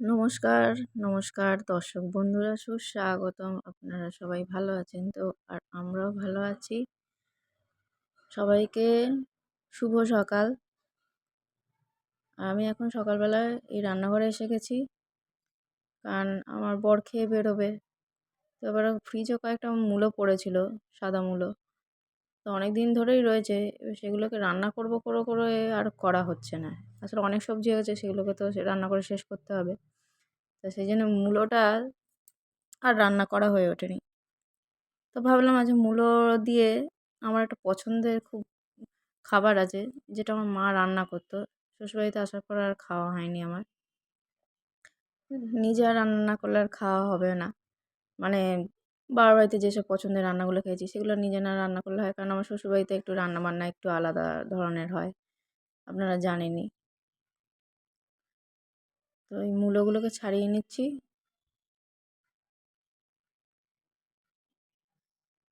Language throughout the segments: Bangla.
নমস্কার, নমস্কার দর্শক বন্ধুরা সুস্বাগতম। আপনারা সবাই ভালো আছেন তো? আর আমরাও ভালো আছি। সবাইকে শুভ সকাল। আমি এখন সকালবেলায় এই রান্নাঘরে এসে গেছি। কারণ আমার বর খেয়ে বেরোবে। তো এবার ফ্রিজও কয়েকটা মূলো পড়েছিল, সাদা মূলো। তো অনেক দিন ধরেই রয়েছে। সেগুলোকে রান্না করব করে করে আর করা হচ্ছে না। আসলে অনেক সবজি হয়েছে, সেগুলোকে তো রান্না করে শেষ করতে হবে। তো সেই জন্য মূলোটা আর রান্না করা হয়ে ওঠেনি তো ভাবলাম আজ মূলো দিয়ে আমার একটা পছন্দের খুব খাবার আছে, যেটা আমার মা রান্না করতো শ্বশুরবাড়িতে আসার পর আর খাওয়া হয়নি আমার নিজে আর রান্না করলে আর খাওয়া হবে না মানে বাবার বাড়িতে যেসব পছন্দের রান্নাগুলো খেয়েছি, সেগুলো নিজে না রান্না করলে হয়। কারণ আমার শ্বশুরবাড়িতে একটু রান্না বান্না একটু আলাদা ধরনের হয়। আপনারা জানেনই। তো এই মূলোগুলোকে ছাড়িয়ে নিচ্ছি।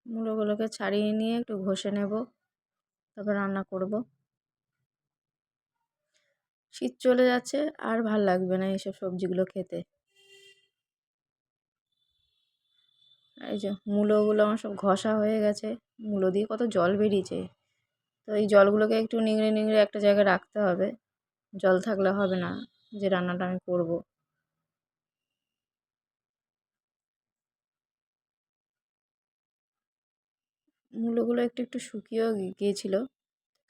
মূলোগুলোকে ছাড়িয়ে নিয়ে একটু ঘষে নেব। তারপর রান্না করব। শীত চলে যাচ্ছে, আর ভালো লাগবে না এইসব সবজিগুলো খেতে। এই যে মূলোগুলো আমার সব ঘষা হয়ে গেছে। মূলো দিয়ে কত জল বেরিয়েছে। তো এই জলগুলোকে একটু নিংড়ে নিংড়ে একটা জায়গায় রাখতে হবে। জল থাকলে হবে না যে রান্নাটা আমি করব। মূলোগুলো একটু একটু শুকিয়েও গিয়েছিল।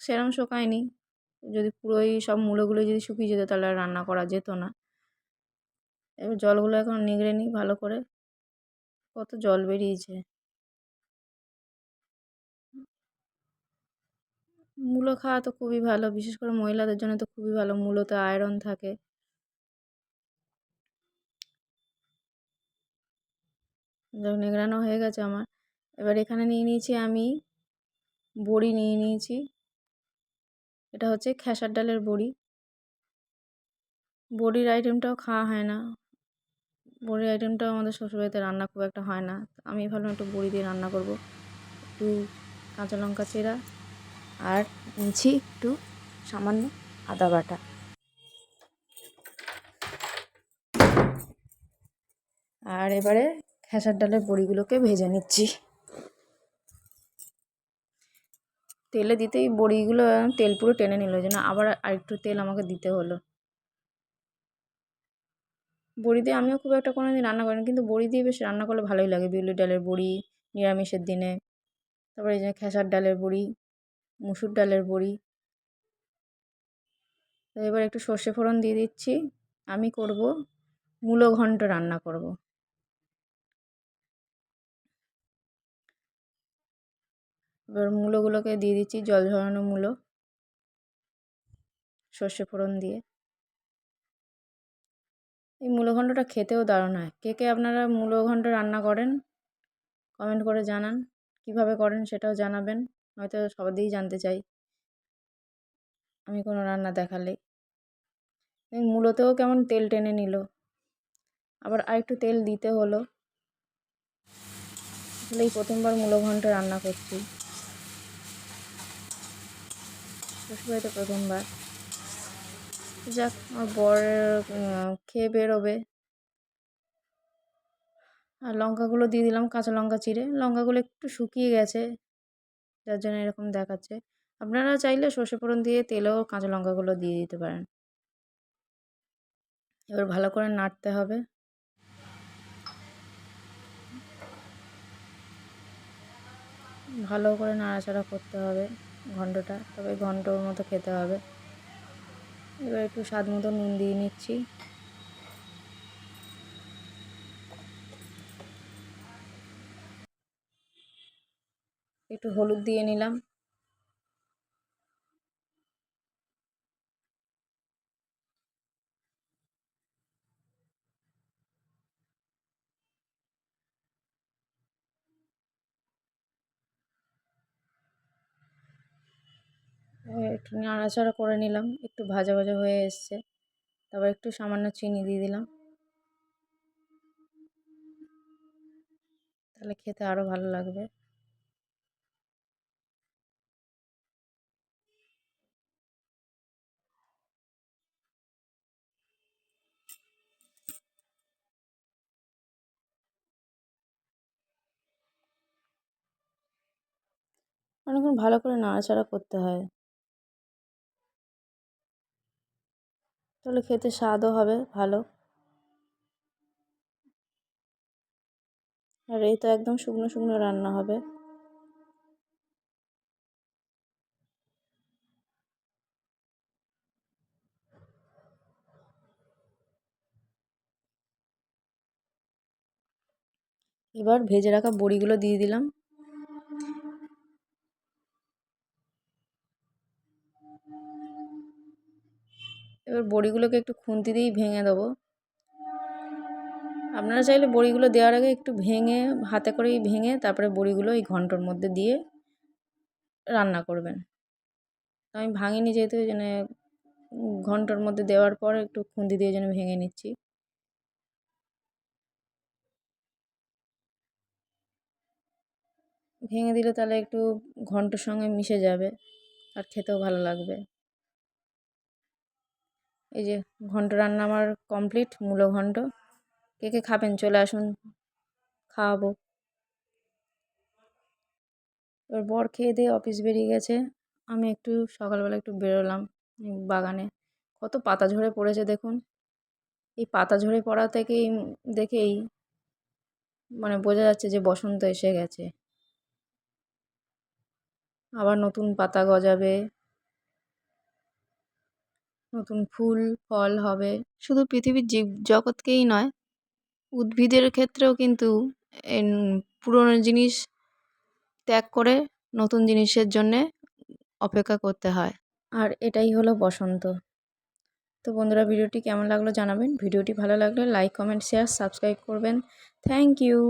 সেরম শোকায়নি। যদি পুরোই সব মূলোগুলো যদি শুকিয়ে যেত তাহলে আর রান্না করা যেত না। এবার জলগুলো এখন নিংড়ে নিই ভালো করে। কত জল বেরিয়েছে। মূলো খাওয়া তো খুবই ভালো, বিশেষ করে মহিলাদের জন্য তো খুবই ভালো, মূলোতে আয়রন থাকে। নিংড়ানো হয়ে গেছে আমার। এবার এখানে নিয়ে নিয়েছি আমি, বড়ি নিয়ে নিয়েছি। এটা হচ্ছে খেসার ডালের বড়ি। বড়ির আইটেমটাও খাওয়া হয় না। বড়ির আইটেমটাও আমাদের শ্বশুরবাড়িতে রান্না খুব একটা হয় না। আমি ভাবলাম একটু বড়ি দিয়ে রান্না করব। একটু কাঁচা লঙ্কা চেরা আর নিচ্ছি একটু সামান্য আদা বাটা। আর এবারে খেসার ডালের বড়িগুলোকে ভেজে নিচ্ছি। তেলে দিতেই বড়িগুলো তেল পুরো টেনে নিল, যেন আবার আরেকটু তেল আমাকে দিতে হলো। বড়ি দিয়ে আমিও খুব একটা কোনো দিন রান্না করিনি, কিন্তু বড়ি দিয়ে বেশ রান্না করলে ভালোই লাগে। বিউলি ডালের বড়ি, নিরামিষের দিনে, তারপরে এই যে খেসার ডালের বড়ি, মুসুর ডালের বড়ি। তো এবার একটু সর্ষে ফোড়ন দিয়ে দিচ্ছি। আমি করব মূলো ঘন্ট রান্না করব। এবার মূলোগুলোকে দিয়ে দিচ্ছি জল ঝরানো মূলো, সর্ষে ফোড়ন দিয়ে। এই মূলো খেতেও দারুণ হয়। কে কে আপনারা মূলো ঘণ্ট রান্না করেন? কমেন্ট করে জানান। কীভাবে করেন সেটাও জানাবেন। হয়তো সবাই জানতে চাই। আমি কোনো রান্না দেখালে। এই মূলোতেও কেমন তেল টেনে নিল। আবার আরেকটু তেল দিতে হলো। আসলে এই প্রথমবার মূলো ঘন্ট রান্না করছি। শ্বশুরবাড়িতে প্রথমবার। যাক, আমার বর খেয়ে বেরোবে। আর লঙ্কাগুলো দিয়ে দিলাম, কাঁচা লঙ্কা চিড়ে। লঙ্কাগুলো একটু শুকিয়ে গেছে, যার জন্য এরকম দেখাচ্ছে। আপনারা চাইলে সর্ষে ফোড়ন দিয়ে তেলেও কাঁচা লঙ্কাগুলো দিয়ে দিতে পারেন। এবার ভালো করে নাড়তে হবে। ভালো করে নাড়াচাড়া করতে হবে ঘন্টটা, তবে ঘন্টর মতো খেতে হবে। এবার একটু স্বাদ মতো নুন দিয়ে নিচ্ছি। একটু হলুদ দিয়ে নিলাম। হ্যাঁ, একটু নাড়াচাড়া করে নিলাম। একটু ভাজা ভাজা হয়ে এসছে। তারপর একটু সামান্য চিনি দিয়ে দিলাম। তাহলে খেতে আরও ভালো লাগবে। অনেকক্ষণ ভালো করে নাড়াচাড়া করতে হয়। তাহলে খেতে স্বাদও হবে, ভালো। আর এই তো একদম শুকনো শুকনো রান্না হবে। এবার ভেজে রাখা বড়িগুলো দিয়ে দিলাম। এবার বড়িগুলোকে একটু খুন্তি দিয়েই ভেঙে দেবো। আপনারা চাইলে বড়িগুলো দেওয়ার আগে একটু ভেঙে, হাতে করেই ভেঙে তারপরে বড়িগুলো এই ঘন্টর মধ্যে দিয়ে রান্না করবেন। আমি ভাঙিনি যেহেতু ওই জন্য ঘন্টর মধ্যে দেওয়ার পর একটু খুন্তি দিয়ে যেন ভেঙে নিচ্ছি। ভেঙে দিলে তাহলে একটু ঘন্টর সঙ্গে মিশে যাবে, আর খেতেও ভালো লাগবে। এই যে ঘন্ট রান্না আমার কমপ্লিট মূলো ঘন্ট। কে কে খাবেন? চলে আসুন, খাওয়াবো। এবার বর খেয়ে দিয়ে অফিস বেরিয়ে গেছে। আমি একটু সকালবেলা একটু বেরোলাম বাগানে। কত পাতা ঝরে পড়েছে দেখুন। এই পাতা ঝরে পড়া থেকেই দেখেই মানে বোঝা যাচ্ছে যে বসন্ত এসে গেছে। আবার নতুন পাতা গজাবে। নতুন ফুল, ফল হবে। শুধু পৃথিবীর জীব, জগৎকেই নয়, উদ্ভিদের ক্ষেত্রেও কিন্তু পুরনো জিনিস ত্যাগ করে নতুন জিনিসের জন্যে অপেক্ষা করতে হয়। আর এটাই হলো বসন্ত। তো বন্ধুরা, ভিডিওটি কেমন লাগল জানাবেন। ভিডিওটি ভালো লাগলে লাইক, কমেন্ট, শেয়ার, সাবস্ক্রাইব করবেন। Thank you.